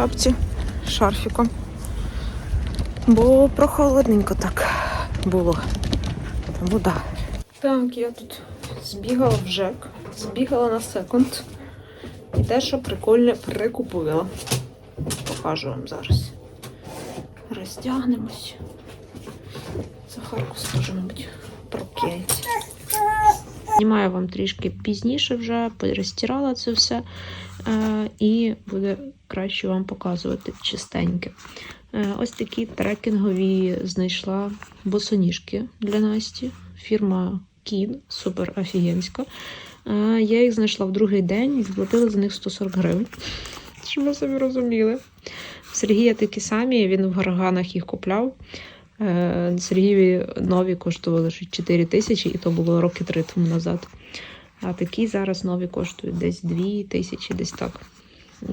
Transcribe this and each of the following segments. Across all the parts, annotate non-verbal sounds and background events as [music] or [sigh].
шапці шарфіком. Бо прохолодненько так було. Тому да. Так, я тут збігала в ЖЕК, збігала на секунд. І дещо прикольне прикупила. Покажу вам зараз. Роздягнемось. Захарку скажу, мабуть, прокинеться. Знімаю вам трішки пізніше вже, перестирала це все. Е, і буде краще вам показувати чистеньке. Е, ось такі трекінгові знайшла босоніжки для Насті. Фірма Кін, супер офігенська. Е, Я їх знайшла в другий день і заплатила за них 140 гривень. Щоб ви собі розуміли. Сергія такі самі, він в гараганах їх купляв. Сергієві нові коштували 4 тисячі, і то було роки три тому назад. А такі зараз нові коштують десь 2 тисячі, десь так.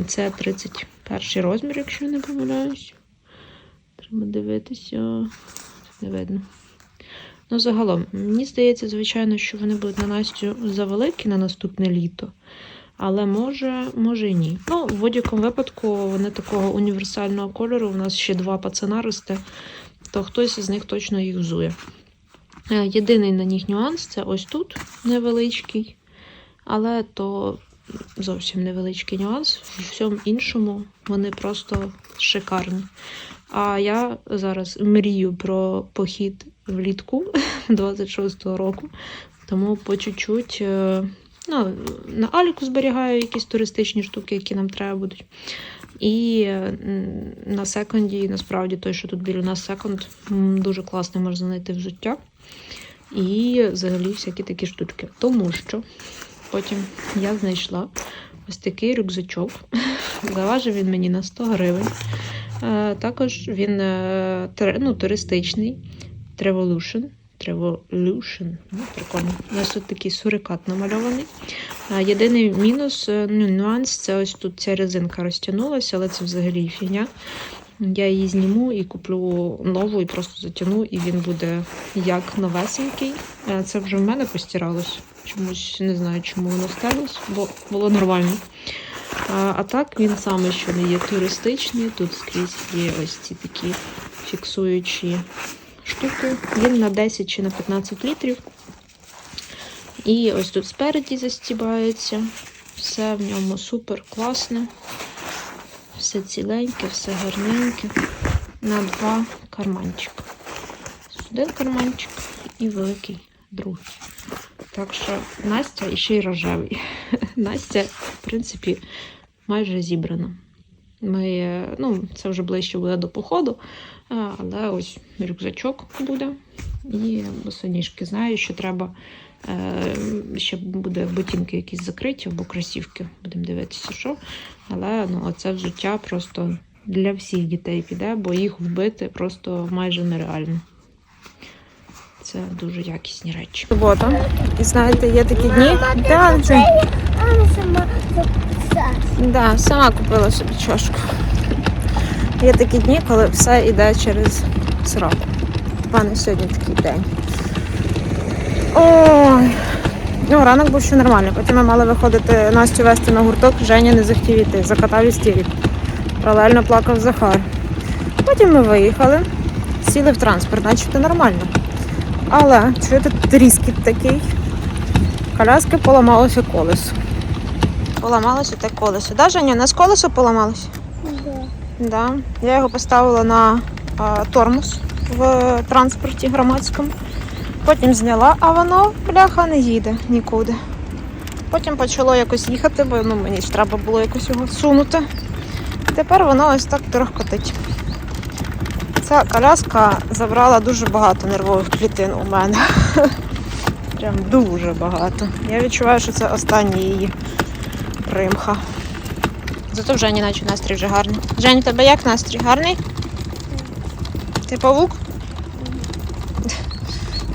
Це 31 розмір, якщо я не помиляюсь. Треба дивитися. Не видно. Ну, загалом, мені здається, звичайно, що вони будуть на Настю завеликі на наступне літо. Але може, може і ні. Ну, в будь-якому випадку вони такого універсального кольору. У нас ще два пацана росте, то хтось із них точно їх взує. Е, Єдиний на них нюанс це ось тут невеличкий, але то зовсім невеличкий нюанс. В всьому іншому вони просто шикарні. А я зараз мрію про похід влітку [laughs] 26-го року, тому по чуть-чуть е, ну, на Аліку зберігаю якісь туристичні штуки, які нам треба будуть. І на секонді, насправді, той, що тут біля нас секонд, дуже класний можна знайти взуття. І взагалі всякі такі штучки. Тому що потім я знайшла ось такий рюкзачок. [laughs] Заважив він мені на 100 гривень. Е, Також він е, ну, туристичний. Trevolution. Trevolution. Ну, прикольно. У нас тут такий сурикат намальований. А, Єдиний мінус, е, ну, нюанс, це ось тут ця резинка розтягнулася, але це взагалі фігня. Я її зніму і куплю нову і просто затягну, і він буде як новесенький. Е, Це вже в мене постиралось. Чомусь не знаю, чому воно стерлось, бо було нормально. А, а так він саме що не є туристичний. Тут скрізь є ось ці такі фіксуючі штуки. Він на 10 чи на 15 літрів. І ось тут спереді застібається. Все в ньому супер класне. Все ціленьке, все гарненьке. На два карманчика. Один карманчик і великий другий. Так що Настя і ще й рожевий. [laughs] Настя, в принципі, майже зібрана. Ми, ну, це вже ближче буде до походу, але ось рюкзачок буде і босоніжки. Знаю, що треба е, ще буде ботинки якісь закриті або кросівки. Будемо дивитися, що. Але ну, оце взуття просто для всіх дітей піде, бо їх вбити просто майже нереально. Це дуже якісні речі. Субота. І знаєте, є такі дні. Да, це... Да, сама купила собі чашку. Є такі дні, коли все йде через сраку. У мене сьогодні такий день. Ой. Ну, ранок був ще нормальний. Потім ми мали виходити Настю вести на гурток, Женя не захотів іти, закатав істерик. Паралельно плакав Захар. Потім ми виїхали, сіли в транспорт, начебто нормально. Але чуєте, тріскіт такий. Коляски поламалося колесо. Поламалося те колесо. Да, Женя? У нас колесо поламалося? Да. Я його поставила на а, тормоз в транспорті громадському. Потім зняла, а воно, бляха, не їде нікуди. Потім почало якось їхати, бо ну, мені ж треба було якось його сунути. Тепер воно ось так торохкотить. Ця коляска забрала дуже багато нервових клітин у мене. [laughs] Прям дуже багато. Я відчуваю, що це остання її примха. Зато вже не наче настрій вже гарний. Жень, тебе як настрій? Гарний? Ти павук?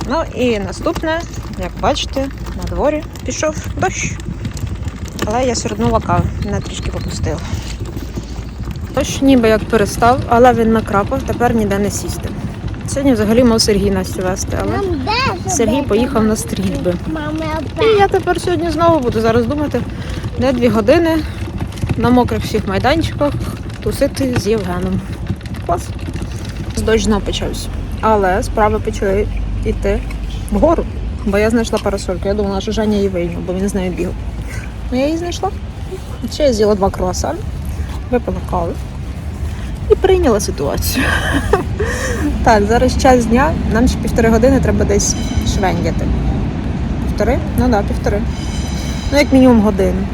Ну і наступне, як бачите, на дворі пішов дощ. Але я свернула каву, мене трішки попустила. Дощ ніби як перестав, але він накрапав, тепер ніде не сісти. Сьогодні взагалі мав Сергій Настю вести, але Сергій поїхав на стрільби. І я тепер сьогодні знову буду зараз думати, де дві години на мокрих всіх майданчиках тусити з Євгеном. Клас. Дощ знов почався. Але справи почали йти вгору. Бо я знайшла парасольку. Я думала, що Женя її вийняв, бо він з нею бігав. Ну я її знайшла. Ще я з'їла два круасани, випила каву і прийняла ситуацію. [laughs] так, зараз час дня, нам ще півтори години треба десь швендяти. Півтори? Ну так, півтори. Ну, як мінімум годину.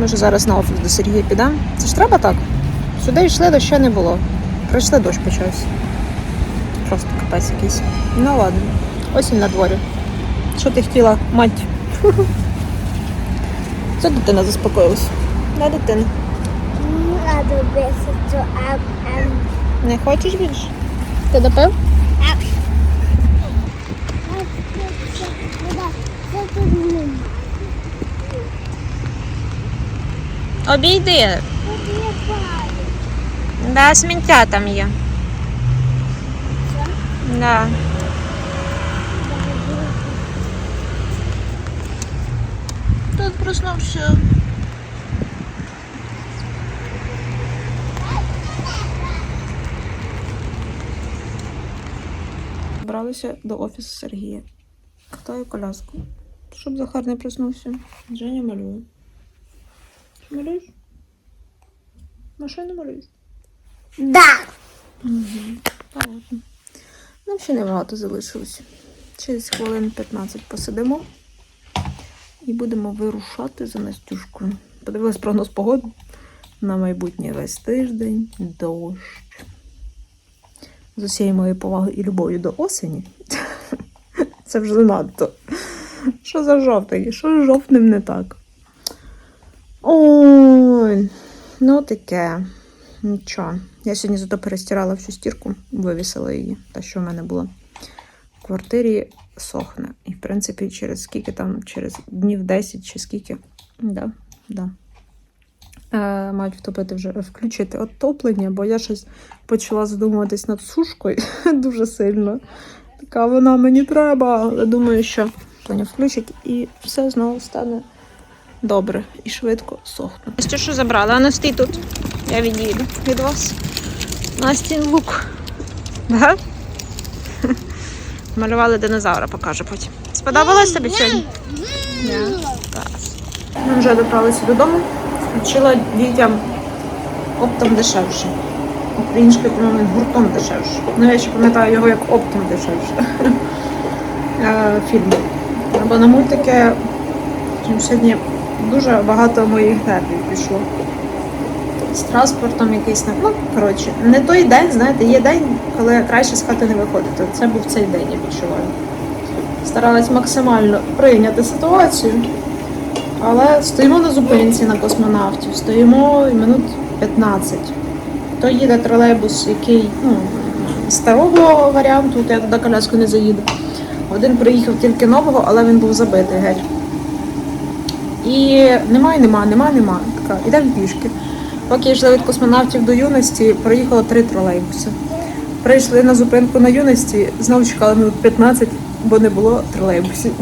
Може зараз на офіс до Сергія підемо. Це ж треба так. Сюди йшли, дощу не було. Прийшли, дощ почався. Просто капець якийсь. Ну ладно. Осінь на дворі. Що ти хотіла, мать? [laughs] Це дитина заспокоїлась. Не дитина. Не хочеш більше? Ти допив? Обійди. Да, сміття там є. Да. Тут проснувся. Бралися до офісу Сергія. Катаю коляску. Щоб Захар не проснувся. Женя малює. Малюєш? Машину малюєш? Да. Та ладно. Нам ще небагато залишилося. Через хвилин 15 посидимо і будемо вирушати за Настюшкою. Подивилась прогноз погоди на майбутнє весь тиждень, дощ. З усією моєю повагою і любов'ю до осені. [laughs] Це вже надто. Що за жовтий? Що з жовтним не так? Ой, ну таке. Нічого. Я сьогодні зато перестирала всю стірку, вивісила її, та що в мене була. В квартирі сохне. І, в принципі, через скільки там, через днів 10 чи скільки. Да, да. Е, мають втопити вже включити отоплення, бо я щось почала задумуватись над сушкою [laughs] дуже сильно. Така вона мені треба. Але думаю, що включить і все знову стане добре і швидко сохне. Настя, що забрала? А ну тут. Я відійду від вас. Настін лук. Да? [laughs] Малювали динозавра, покажу потім. Сподобалось тобі сьогодні? Ми вже добралися додому. Включила дітям оптом дешевше. Українською, по-моєму, гуртом дешевше. Ну, я ще пам'ятаю його як оптом дешевше. [laughs] Е, Фільм. Бо на мультики сьогодні дуже багато моїх нервів пішло. З транспортом якийсь. Ну, коротше, не той день, знаєте, є день, коли краще з хати не виходити. Це був цей день, я відчуваю. Старалась максимально прийняти ситуацію. Але стоїмо на зупинці на космонавтів, стоїмо минут 15. То їде тролейбус, який ну, старого варіанту, я туди коляску не заїду. Один приїхав тільки нового, але він був забитий геть. І немає, нема, нема, нема. Така, ідемо пішки. Поки йшли від космонавтів до юності, проїхало три тролейбуси. Прийшли на зупинку на юності, знову чекали минут 15, бо не було тролейбусів.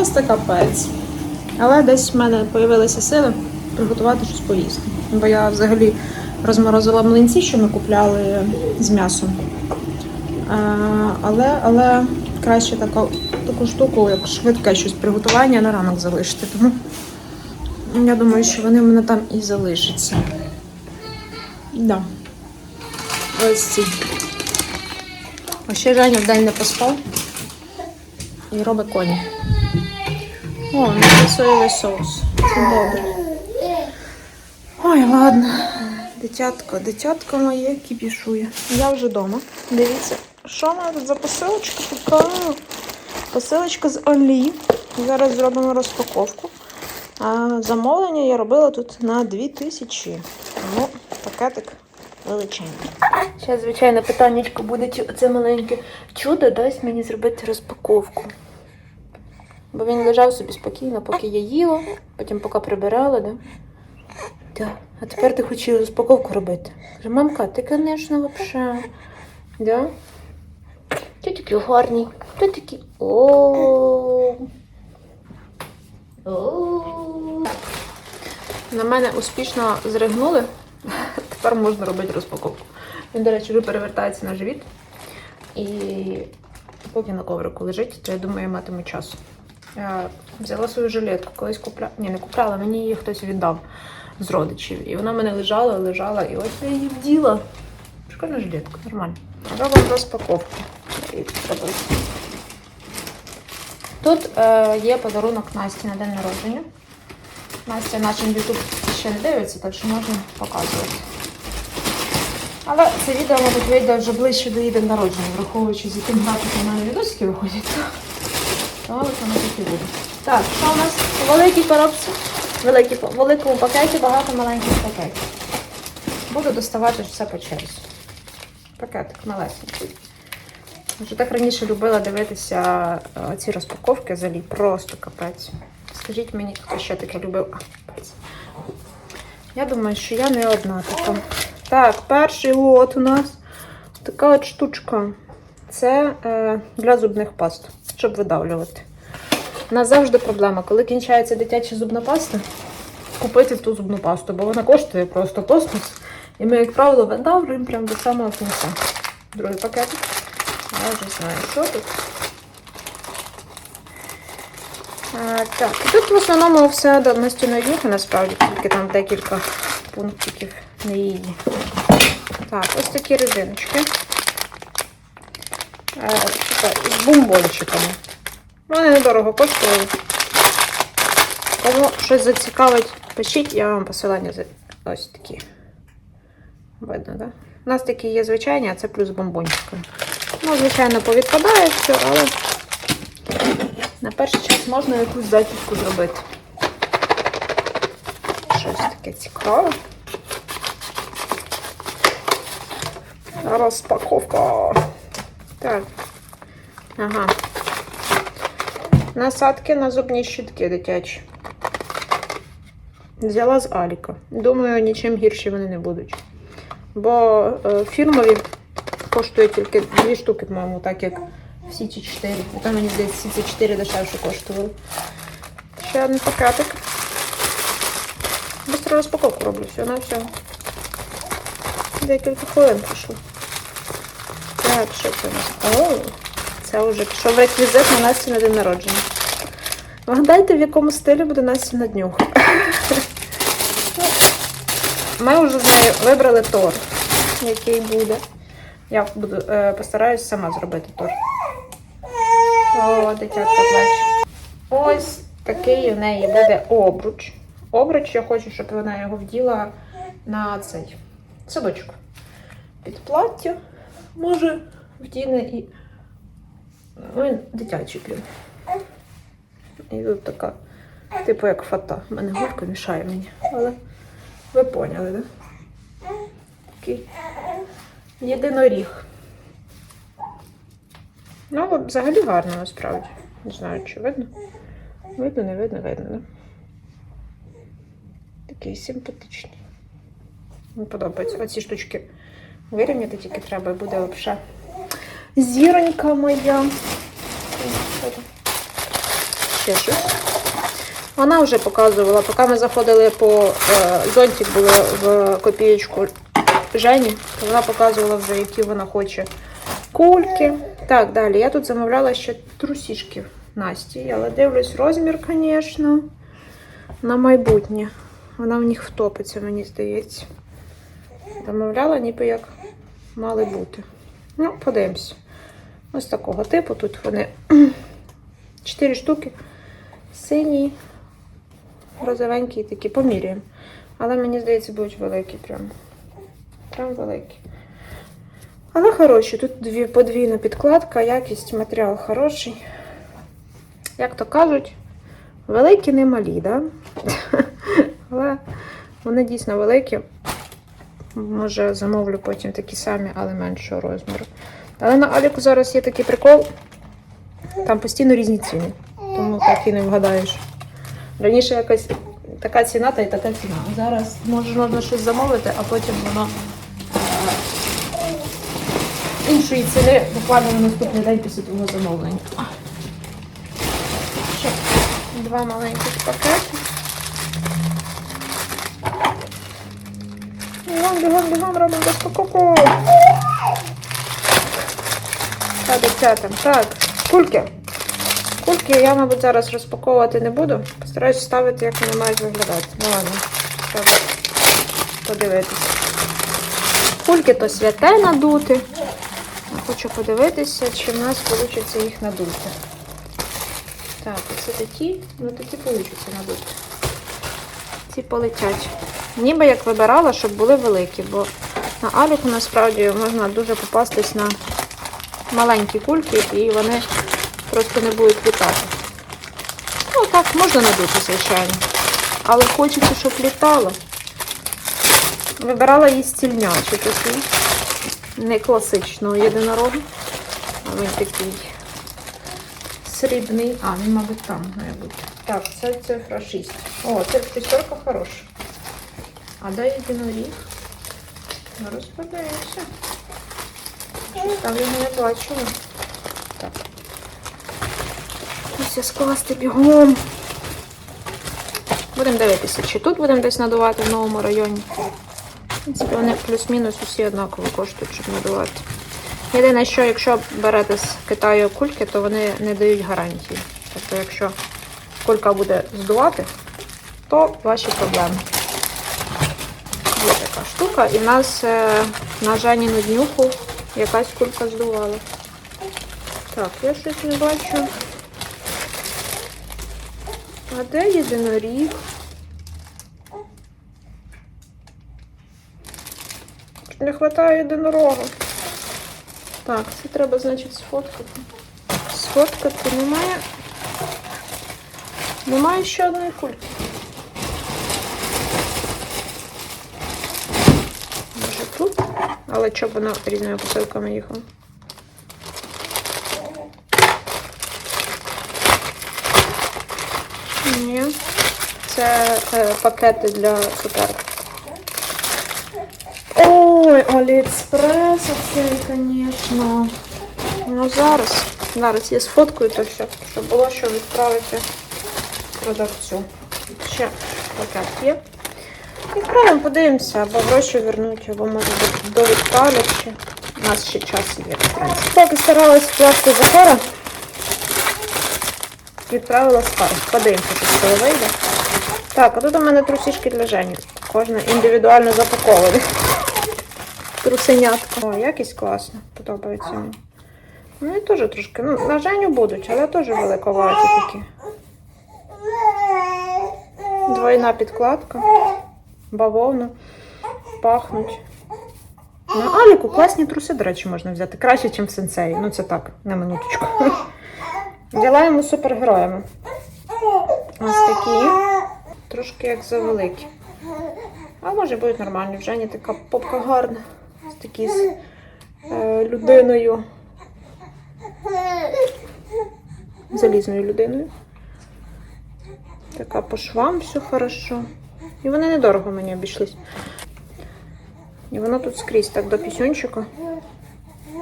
Просто капець. Але десь в мене з'явилися сили приготувати щось поїсти. Бо я взагалі розморозила млинці, що ми купляли з м'ясом. Але, але краще таку, таку штуку, як швидке щось приготування на ранок залишити. Тому я думаю, що вони в мене там і залишаться. Да. Ось ці. Ще Женя вдень не поспав і робить коні. О, це соєвий соус. Це добре. Ой, ладно. Дитятко, дитятко моє кіпішує. Я вже вдома. Дивіться, що в мене тут за посилочка така. Посилочка з Олі. Зараз зробимо розпаковку. А замовлення я робила тут на 2000. Тому пакетик величенький. Ще, звичайно, питаннячко буде, це маленьке чудо дасть мені зробити розпаковку. Бо він лежав собі спокійно, поки я їла, потім поки прибирала, да? Так. А тепер ти хочеш розпаковку робити. Каже, мамка, ти, звісно, взагалі. Да? Ти такий гарний. Ти такий. О. На мене успішно зригнули. Тепер можна робити розпаковку. Він, до речі, вже перевертається на живіт. І поки на коврику лежить, то я думаю, я матиму часу. Я взяла свою жилетку, колись купляла. Ні, не купляла, мені її хтось віддав з родичів. І вона в мене лежала, лежала, і ось я її вділа. Прикольна жилетка, нормально. Робимо розпаковку. Тут е, є подарунок Насті на день народження. Настя наш YouTube ще не дивиться, так що можна показувати. Але це відео, мабуть, вийде вже ближче до її день народження, враховуючи, з яким графіком у мене відосики виходять. То воно так і буде. Так, що у нас? У великій коробці, великій, в великому пакеті багато маленьких пакетів. Буду доставати все по черзі. Пакетик малесенький. Вже так раніше любила дивитися е, ці розпаковки взагалі. Просто капець. Скажіть мені, хто ще таке любив. А, капець. Я думаю, що я не одна така. Так, перший лот у нас така от штучка. Це е, для зубних паст, щоб видавлювати. У нас завжди проблема, коли кінчається дитяча зубна паста, купити ту зубну пасту, бо вона коштує просто космос. І ми, як правило, видавлюємо прямо до самого кінця. Другий пакетик. Я вже знаю, що тут. А, так, тут в основному все до настільної днюхи, насправді, тільки там декілька пунктиків не її. Так, ось такі резиночки. Е, з бомбончиками. Вони недорого коштували. Кому щось зацікавить, пишіть, я вам посилання за ось такі. Видно? Да? У нас такі є звичайні, а це плюс з бомбончиками. Ну, звичайно, повідпадає все, але на перший час можна якусь зачіску зробити. Щось таке цікаве. Розпаковка. Так. Ага. Насадки на зубні щітки дитячі. Взяла з Аліка. Думаю, нічим гірші вони не будуть. Бо е, фірмові коштує тільки дві штуки, по-моєму, так як всі ці чотири. Там, мені здається, всі ці чотири дешевше коштували. Ще один пакетик. Быстро розпаковку роблю, все на все. Декілька хвилин пройшло. Так, що це у нас? Це вже пішов реквізит на Насті на день народження. Вгадайте, в якому стилі буде Насті на днюх. [laughs] Ми вже з нею вибрали торт, який буде. Я буду, е, постараюсь сама зробити торт. О, дитятка плаче. Ось такий у неї буде обруч. Обруч, я хочу, щоб вона його вділа на цей садочок. Під плаття. Може, вдіне і. Ну, Він дитячий блін. І тут така, типу як фата. У мене губка мішає мені. Але ви поняли, так? Да? Такий єдиноріг. Ну, взагалі гарно насправді. Не знаю, чи видно. Видно, не видно, видно, да? Такий симпатичний. Мені подобається. Оці штучки вирівняти тільки треба, буде взагалі. Зіронька моя. Ще щось. Вона вже показувала, поки ми заходили по е, зонтик було в копієчку Жені, то вона показувала вже, які вона хоче кульки. Так, далі. Я тут замовляла ще трусішки Насті, але дивлюсь розмір, звісно, на майбутнє. Вона в них втопиться, мені здається. Замовляла, ніби як мали бути. Ну, подивимось. Ось такого типу. Тут вони [clears throat] 4 штуки. Синій, розовенький такі, поміряємо. Але мені здається, будуть великі прям. Прям великі. Але хороші. Тут дві, подвійна підкладка, якість матеріал хороший. Як то кажуть, великі не малі, да? [laughs] Але вони дійсно великі. Може, замовлю потім такі самі, але меншого розміру. Але на Аліку зараз є такий прикол. Там постійно різні ціни. Тому так і не вгадаєш. Раніше якась така ціна та й така ціна. Зараз може можна щось замовити, а потім воно е, іншої ціни буквально на наступний день після того замовлення. Два маленьких пакети. Бігом, бігом, бігом, робимо розпаковку. Так, дівчата, так, кульки. Кульки я, мабуть, зараз розпаковувати не буду. Постараюсь ставити, як вони мають виглядати. Ну ладно, треба подивитися. Кульки то святе надути. Хочу подивитися, чи в нас вийде їх надути. Так, це такі, ну такі вийде надути. Ці полетять. Ніби як вибирала, щоб були великі, бо на аліку насправді можна дуже попастись на маленькі кульки і вони просто не будуть літати. Ну так, можна надути, звичайно. Але хочеться, щоб літало. Вибирала її стільнячу таку. Не класичного єдинорога. А він такий срібний. А, він, мабуть, там має бути. Так, це цифра 6. О, це шістерка хороша. А де єдиноріг? Ну, розпадається. Там його не бачила. Так. Ось я скласти бігом. Будемо дивитися, чи тут будемо десь надувати в новому районі. В принципі, вони плюс-мінус усі однаково коштують, щоб надувати. Єдине, що якщо берете з Китаю кульки, то вони не дають гарантії. Тобто, якщо кулька буде здувати, то ваші проблеми. Є така штука, і в нас е, на Жаніну днюху якась кулька здувала. Так, я щось не бачу. А де єдиноріг? Не вистачає єдинорога. Так, це треба, значить, сфоткати. Сфоткати немає. Немає ще одної кульки. Може тут? Але щоб вона різними посилками їхала. Ні. Це е, пакети для цукерок. Ой, Аліекспрес, оце, звісно. Ну зараз. Зараз я сфоткаю то все, щоб було що відправити продавцю. Ще пакет є. Відправимо, подивимося, або гроші вернуть, або може до- до. У нас ще час є. Так, і старалась вкласти Захара. Відправила спар. Подивимося, що з цього вийде. Так, а тут у мене трусішки для Жені. Кожна індивідуально запакована. Трусенятка. О, якість класна. Подобається мені. Ну і теж трошки. Ну, на Женю будуть, але теж великоваті такі. Двойна підкладка. Бавовна. Пахнуть. На Аліку класні труси, до речі, можна взяти. Краще, ніж в сенсеї. Ну це так, на минуточку. Взяла супергероями. Ось такі. Трошки як завеликі. А може будуть нормальні. Вже не така попка гарна. Ось такі з е, людиною. Залізною людиною. Така по швам все хорошо. І вони недорого мені обійшлись. І воно тут скрізь так до пісюнчика.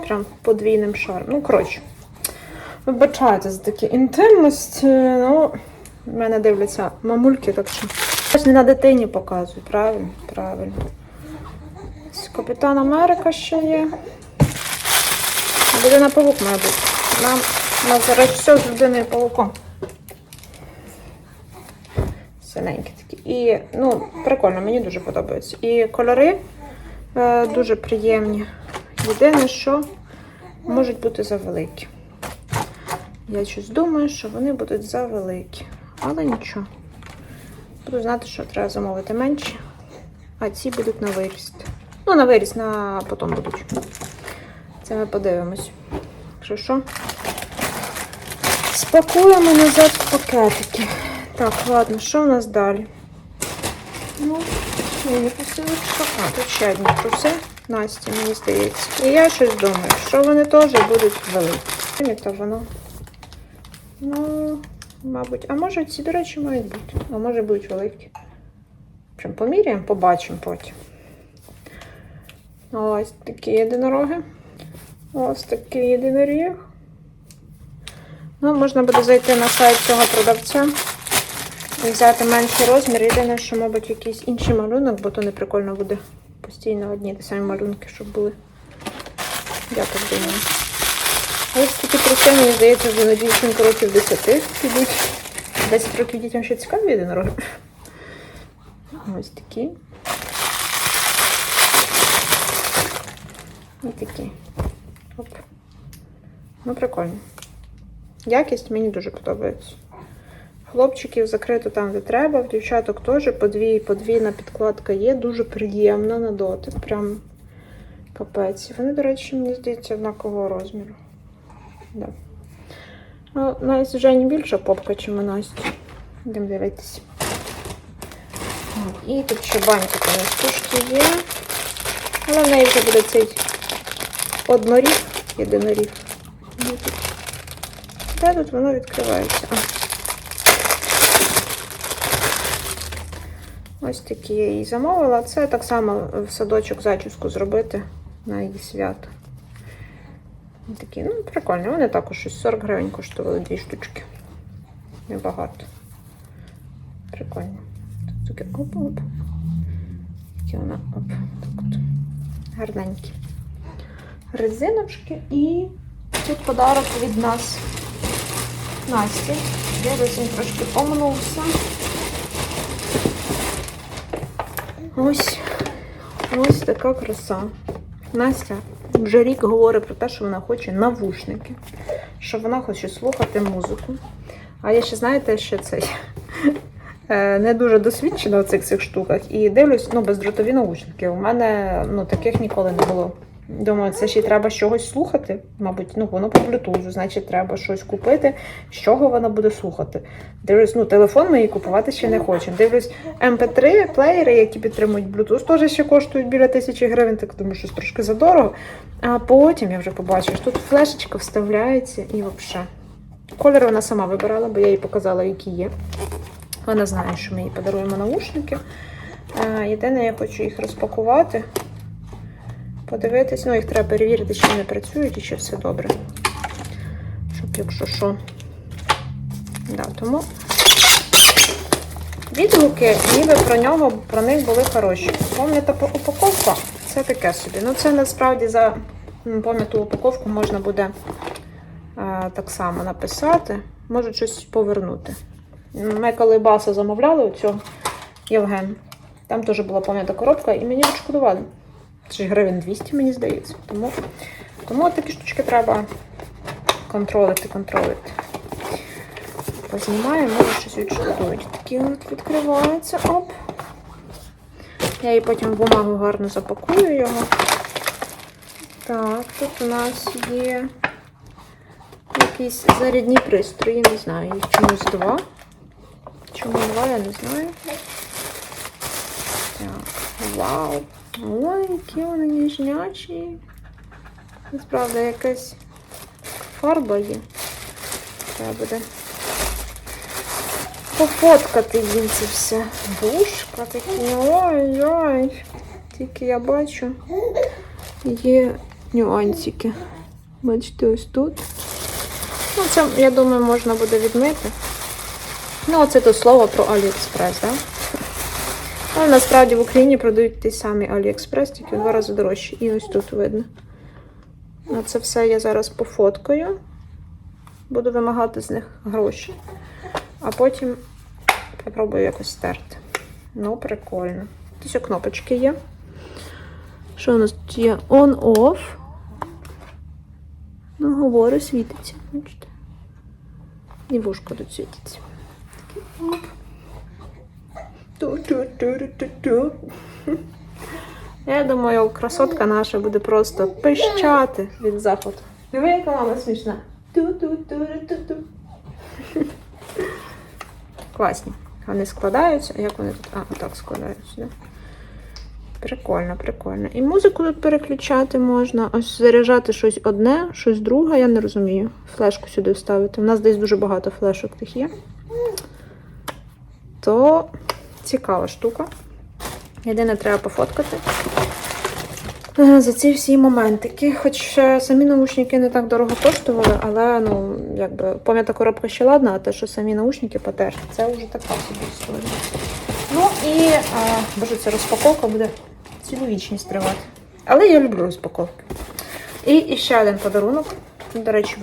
Прям подвійним шаром. Ну, коротше. Вибачайте за такі інтимності. Ну, в мене дивляться мамульки, так що. Ж не на дитині показую, правильно? Правильно. Ось Капітан Америка ще є. Людина павук має бути. Нам зараз все з людиною павуком. Синенькі такі. І, ну, прикольно, мені дуже подобається. І кольори е, дуже приємні. Єдине, що можуть бути завеликі. Я щось думаю, що вони будуть завеликі. Але нічого. Буду знати, що треба замовити менші, а ці будуть на виріст. Ну, на виріст, на потім будуть. Це ми подивимось. Якщо що, спакуємо назад пакетики. Так, ладно, що в нас далі? Ну, мені посилочка. А, тут ще одні труси. Насті, мені здається. І я щось думаю, що вони теж будуть великі. То воно. Ну, мабуть. А може ці, до речі, мають бути. А може будуть великі. Прям поміряємо, побачимо потім. Ось такі єдинороги. Ось такий єдиноріг. Ну, можна буде зайти на сайт цього продавця Взяти менший розмір. Єдине, що, мабуть, якийсь інший малюнок, бо то не прикольно буде постійно одні ті самі малюнки, щоб були. Я так думаю. Ж такі труси, мені здається, вже на дівчинку років 10 підуть. 10 років дітям ще цікаві єдинороги. Ось такі. І такі. Оп. Ну, прикольно. Якість мені дуже подобається. Хлопчиків закрито там, де треба, в дівчаток теж подвій, подвійна підкладка є, дуже приємна на дотик. Прям капець. Вони, до речі, мені здається, однакового розміру. Да. Ну, навіть вже не більша попка, ніж у Насті. Йдемо дивитися. І тут ще банька у нас тушки є. Але в неї вже буде цей одноріг, єдиноріг. Де тут? Воно відкривається? Ось такі я її замовила. Це так само в садочок зачіску зробити на її свято. Такі, ну, прикольні. Вони також щось 40 гривень коштували дві штучки. Небагато. Прикольно. Тут таке оп-оп. Такі вона оп. Так от. Гарненькі. Резиночки і тут подарок від нас. Насті. Я він трошки помнувся. Ось. Ось така краса. Настя вже рік говорить про те, що вона хоче навушники, що вона хоче слухати музику. А я ще, знаєте, ще цей [laughs] е, не дуже досвідчена в цих цих штуках. І дивлюсь, ну, бездротові наушники. У мене ну, таких ніколи не було. Думаю, це ще й треба чогось слухати. Мабуть, ну воно по блютузу, значить, треба щось купити, з чого вона буде слухати. Дивлюсь, ну телефон ми їй купувати ще не хочемо. Дивлюсь, MP3, плеєри, які підтримують Bluetooth, теж ще коштують біля тисячі гривень, так тому що трошки задорого. А потім я вже побачила, що тут флешечка вставляється і взагалі. Колір вона сама вибирала, бо я їй показала, які є. Вона знає, що ми їй подаруємо наушники. Єдине, я хочу їх розпакувати, подивитись. Ну, їх треба перевірити, чи вони працюють і чи все добре. Щоб, якщо що. Да, тому відгуки, ніби про нього, про них були хороші. Пом'ята упаковка це таке собі. Ну, це насправді за м, пом'яту упаковку можна буде е, так само написати. Можуть щось повернути. Ми коли баса замовляли у цього Євген, там теж була пом'ята коробка, і мені відшкодували. Ж гривень 200, мені здається. Тому, тому такі штучки треба контролити, контролити. Познімаю, може щось відшкодують. Такі от відкриваються. Оп. Я її потім в бумагу гарно запакую його. Так, тут у нас є якісь зарядні пристрої, не знаю, їх чомусь два. Чому два, я не знаю. Так, вау. Ой, які вони ніжнячі. Насправді якась фарба є. Треба буде пофоткати їм це все. Душка такі. Ой-ой. Тільки я бачу. Є нюансики. Бачите, ось тут. Ну, це, я думаю, можна буде відмити. Ну, оце то слово про Аліекспрес, так? Да? Але насправді в Україні продають ті самі Аліекспрес, тільки в два рази дорожчі. І ось тут видно. А це все я зараз пофоткаю. Буду вимагати з них гроші. А потім попробую якось стерти. Ну, прикольно. Тут кнопочки є. Що у нас тут є? On-off. Ну, говори, світиться. Бачите? І вушко тут світиться. Такий оп. Ту-ту-ту-ту-ту. Я думаю, красотка наша буде просто пищати від заходу. Диви, яка мама смішна. Класні. Вони складаються. Як вони тут? А, отак складаються, да? Прикольно, прикольно. І музику тут переключати можна. Ось заряджати щось одне, щось друге, я не розумію. Флешку сюди вставити. У нас десь дуже багато флешок тих є. То цікава штука. Єдине треба пофоткати. е, за ці всі моментики. Хоч е, самі наушники не так дорого коштували, але ну, якби пам'ята коробка ще ладна, а те, що самі наушники потерти, це вже така собі історія. Ну і е, боже, ця розпаковка буде цілу вічність тривати. Але я люблю розпаковки. І, ще один подарунок, до речі.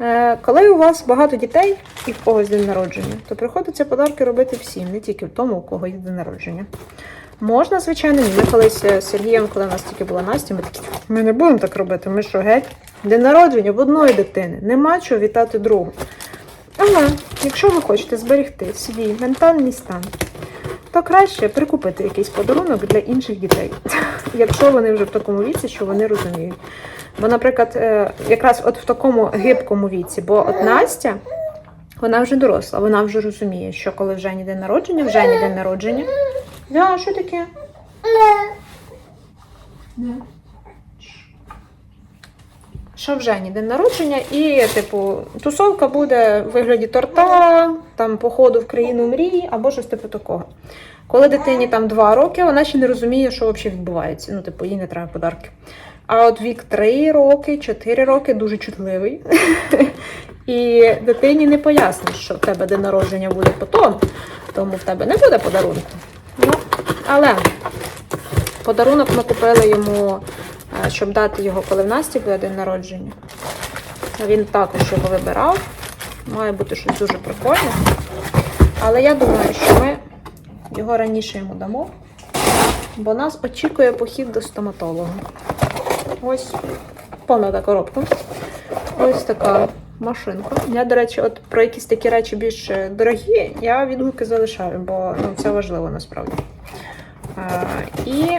Е, Коли у вас багато дітей і в когось день народження, то приходиться подарки робити всім, не тільки в тому, у кого є день народження. Можна, звичайно, ні. Ми колись з Сергієм, коли у нас тільки була Настя, ми такі, ми не будемо так робити. Ми що, геть? День народження в одної дитини. Нема чого вітати другу. Але якщо ви хочете зберегти свій ментальний стан, то краще прикупити якийсь подарунок для інших дітей, [laughs] якщо вони вже в такому віці, що вони розуміють. Бо, наприклад, е, якраз от в такому гибкому віці, бо от Настя, вона вже доросла, вона вже розуміє, що коли в Жені день народження, в Жені день народження. Да, що таке? Що в Жені день народження, і, типу, тусовка буде в вигляді торта, там походу в країну мрії або щось типу такого. Коли дитині там 2 роки, вона ще не розуміє, що взагалі відбувається. Ну, типу, їй не треба подарки. А от вік 3 роки, 4 роки дуже чутливий. І дитині не поясниш, що в тебе день народження буде потім, тому в тебе не буде подарунку. Ну, але подарунок ми купили йому, е, щоб дати його, коли в Насті буде день народження. Він також його вибирав. Має бути щось дуже прикольне. Але я думаю, що ми його раніше йому дамо, бо нас очікує похід до стоматолога. Ось повна та коробка. Ось така машинка. Я, до речі, от про якісь такі речі більш е, дорогі, я відгуки залишаю, бо ну, це важливо насправді. А, і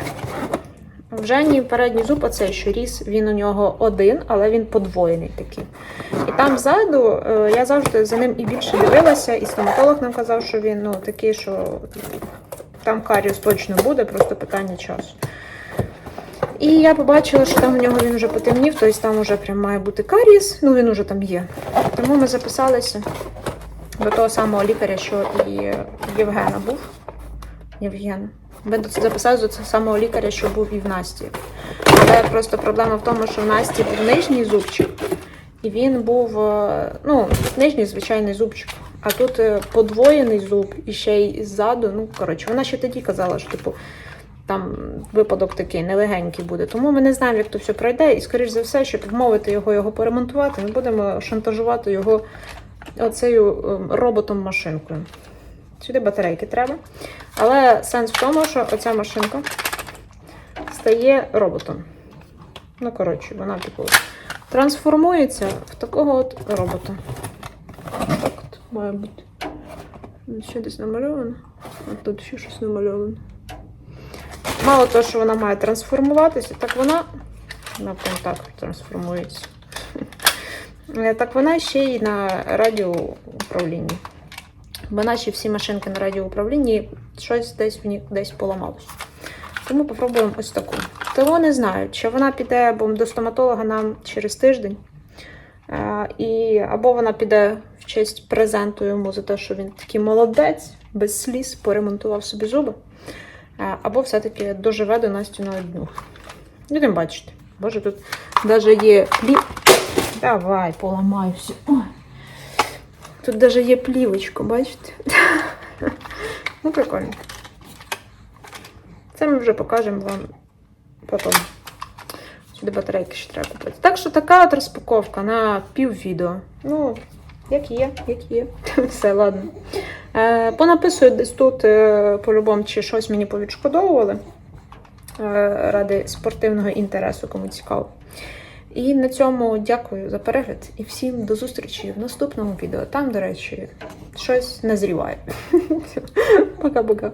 в Жені передній зуб, оцей, що ріс, він у нього один, але він подвоєний такий. І там ззаду е, я завжди за ним і більше дивилася, і стоматолог нам казав, що він ну, такий, що там каріус точно буде, просто питання часу. І я побачила, що там у нього він вже потемнів, тобто там вже прям має бути каріс, ну він уже там є. Тому ми записалися до того самого лікаря, що і Євгена був. Євген. Ми записалися до цього самого лікаря, що був і в Насті. Але просто проблема в тому, що в Насті був нижній зубчик, і він був, е, ну, нижній звичайний зубчик. А тут е, подвоєний зуб і ще й ззаду. Ну, коротше, вона ще тоді казала, що типу там випадок такий нелегенький буде. Тому ми не знаємо, як то все пройде. І, скоріш за все, щоб вмовити його його поремонтувати, ми будемо шантажувати його оцею ем, роботом-машинкою. Сюди батарейки треба. Але сенс в тому, що оця машинка стає роботом. Ну, коротше, вона типу трансформується в такого от робота. Так от має бути. Ще десь намальовано. А тут ще щось намальовано. Мало того, що вона має трансформуватися, так вона. Вона так трансформується. Е, Так вона ще й на радіоуправлінні. Бо наші всі машинки на радіоуправлінні щось десь в них десь поламалось. Тому попробуємо ось таку. Того не знаю, чи вона піде бо до стоматолога нам через тиждень. Е, І або вона піде в честь презенту йому за те, що він такий молодець, без сліз, поремонтував собі зуби. Або все-таки доживе до Настіного дню. Будемо бачити. Боже, тут навіть є плів. Давай, поламаюся. Тут навіть є плівочка, бачите? [laughs] Ну, прикольно. Це ми вже покажемо вам потім. Сюди батарейки ще треба купити. Так що така от розпаковка на піввідео. Ну, як є, як є. [laughs] Все, ладно. Е, понаписую десь тут е, по-любому, чи щось мені повідшкодовували е, ради спортивного інтересу, кому цікаво. І на цьому дякую за перегляд і всім до зустрічі в наступному відео. Там, до речі, щось назріває. [laughs] Пока-пока.